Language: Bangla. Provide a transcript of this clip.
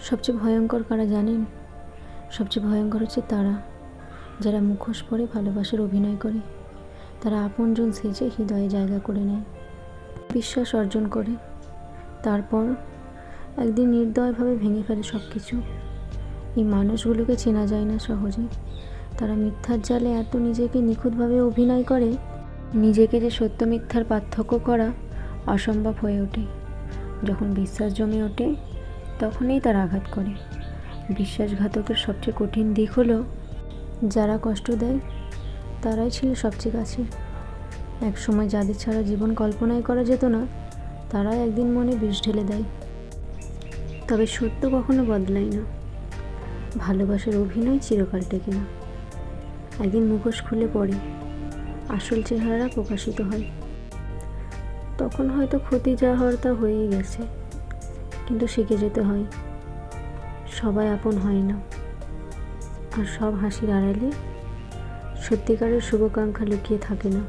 সবচেয়ে ভয়ঙ্কর কারা জানেন? সবচেয়ে ভয়ঙ্কর হচ্ছে তারা, যারা মুখোশ পরে ভালোবাসার অভিনয় করে। তারা আপনজন সেজে হৃদয়ে জায়গা করে নেয়, বিশ্বাস অর্জন করে। তারপর একদিন নির্দয়ভাবে ভেঙে ফেলে সব কিছু এই মানুষগুলোকে চেনা যায় না সহজে। তারা মিথ্যার জালে এত নিজেকে নিখুঁতভাবে অভিনয় করে, নিজেকে যে সত্য মিথ্যার পার্থক্য করা অসম্ভব হয়ে ওঠে। যখন বিশ্বাস জমে ওঠে তখনই তার আঘাত করে। বিশ্বাসঘাতকের সবচেয়ে কঠিন দিক হলো, যারা কষ্ট দেয়, তারাই ছিল সবচেয়ে কাছে। এক সময় যাদের ছাড়া জীবন কল্পনাই করা যেত না, তারাই একদিন মনে বিষ ঢেলে দেয়। তবে সত্য কখনো বদলায় না। ভালোবাসার অভিনয় চিরকাল টেকে না। একদিন মুখোশ খুলে পড়ে, আসল চেহারা প্রকাশিত হয়। তখন হয়তো ক্ষতি যা হওয়ার তা হয়েই গেছে। কিন্তু শিখে যেতে হয়। সবাই আপন হয় না। আর সব হাসির আড়ালে সত্যিকারের শুভাকাঙ্ক্ষা লুকিয়ে থাকে না।